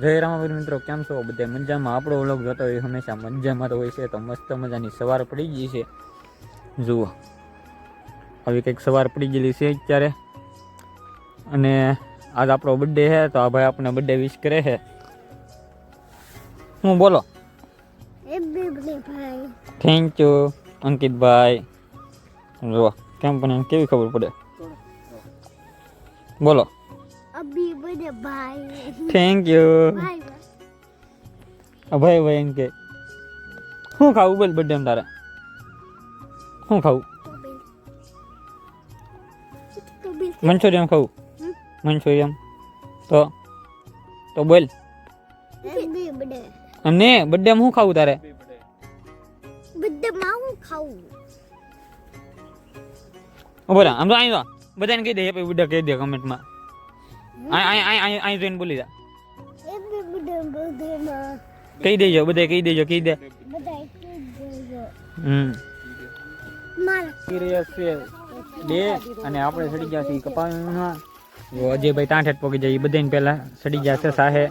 જય રામાવીર મિત્રો કેમ છો? બધા મજામાં? આપણો વ્લોગ જોતો હોય હંમેશા મજામાં તો હોય છે તો મસ્ત મજાની સવાર પડી ગઈ છે. જુઓ આવી કંઈક સવાર પડી ગયેલી છે અત્યારે. અને આજ આપણો બર્થડે છે તો આ ભાઈ આપણને બર્થડે વિશ કરે છે. હું બોલો? થેન્ક યુ અંકિતભાઈ. જુઓ કેમ પણ કેવી ખબર પડે? બોલો. અભી બાય થેન્ક યુ ભાઈ ભાઈ ભાઈ એમ કે શું ખાવું બોલ બર્થડે તારે? શું ખાવું? મંચુરિયમ ખાવું. મંચુરિયમ તો તો બોલ. અને બર્થડે શું ખાવું તારે? બર્થડે હું ખાવું? રહે આમ તો અહીં બધાને કહી દે પછી બર્થડે કહી દે કમેન્ટમાં અહીં જોઈને બોલી જા. કહી દેજો બધે કહી દેજો કહી દે. બધા સિરિયસ છે. બે અને આપણે સડી ગયા છીએ કપામાં જો અજયભાઈ તાંઠ પોકી જાય બધાને પહેલા સડી ગયા છે સાહે.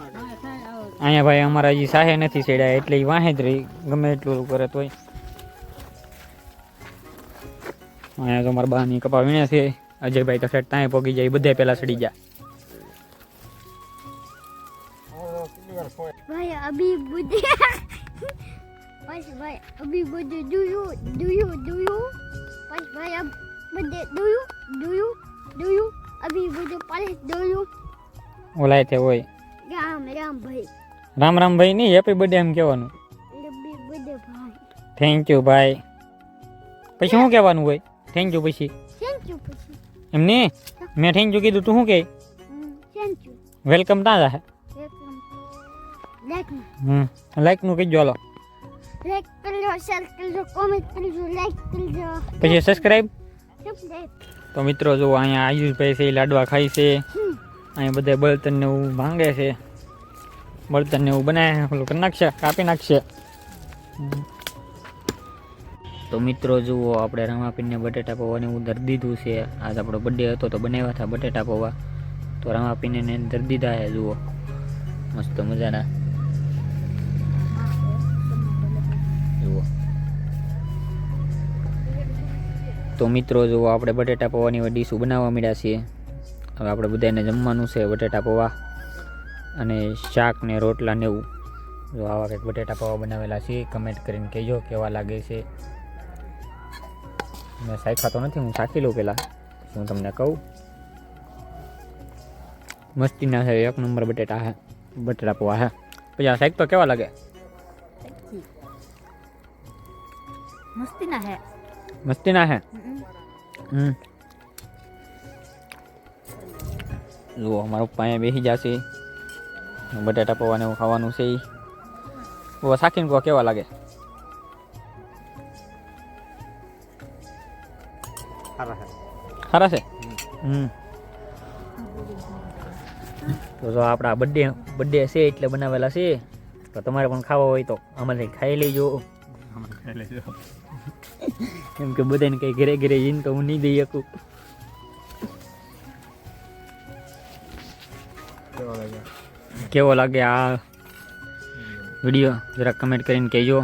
અહીંયા ભાઈ અમારા હજી સાહે નથી સડ્યા એટલે એ વાહે જ રહી. ગમે એટલું કરે તોય. અહીંયા તો અમારા બાની કપા વીણે છે. અજયભાઈ તો શેઠ ત્યાં પોગી જાય બધે પહેલાં સડી ગયા. ભાઈ અભી બધે પછી ભાઈ અભી બધે do you do you do you પછી ભાઈ અબ બધે do you do you do you અભી બધે પાલે do you ઓલાય તે હોય. રામ રામ ભાઈ. રામ રામ ભાઈ નહીં હેપી બર્થડે એમ કહેવાનું. અભી બધે ભાઈ. થેન્ક યુ ભાઈ. પછી શું કહેવાનું હોય? થેન્ક યુ પછી. થેન્ક યુ પછી. એમ નહીં? મેં થેન્ક યુ કીધું તું શું કહે? થેન્ક યુ વેલકમ જાહે વેલકમ લાઈક હમ લાઈકનું કહીજો હાલો લાઈક કરજો શેર કરજો કોમેન્ટ કરજો લાઈક કરજો પછી સબસ્ક્રાઈબ સબસ્ક્રાઇબ તો મિત્રો જો અહીંયા આયુષભાઈ છે એ લાડવા ખાય છે અહીંયા બધા બળતણ ને એવું ભાંગે છે બળતણ ને એવું બનાવે ઓલું કરી નાખશે કાપી નાખશે હમ. તો મિત્રો જુઓ આપણે રામાપીને બટેટા પૌવાને એવું ધરી દીધું છે આજ આપણો બર્થડે હતો તો બનાવ્યા હતા બટેટા પૌવા. તો રામાપીને ને ધરી દીધા છે જુઓ. મસ્ત મજાના. તો મિત્રો જુઓ આપણે બટેટા પૌવાની ડીશું બનાવવા મળ્યા છીએ, હવે આપણે બધાને જમવાનું છે બટેટા પૌવા અને શાક ને રોટલા ને એવું. જો આવા કંઈક બટેટા પૌવા બનાવેલા છે કમેન્ટ કરીને કહેજો કેવા લાગે છે. મેં શાખ્યા તો નથી, હું સાખી લઉં પહેલાં. હું તમને કહું. મસ્તીના છે, એક નંબર બટેટા હે, બટેટા પૌવા હે. પછી આ તો કેવા લાગે? મસ્તી ના હે. હમ. જુઓ મારા પપ્પા અહીંયા બેસી જશે બટાટા પૌવાને એવું ખાવાનું છે એ સાખીને કહો કેવા લાગે? સારા છે. હમ. તો જો આપણા બર્થડે બર્થડે છે એટલે બનાવેલા છે. તો તમારે પણ ખાવા હોય તો અમારે ખાઈ લેજો. એમ કે બધાને કઈ ઘરે ઘરે જઈને તો હું નહીં દઈ શકું. કેવો લાગે આ વીડિયો? જરા કમેન્ટ કરીને કહેજો.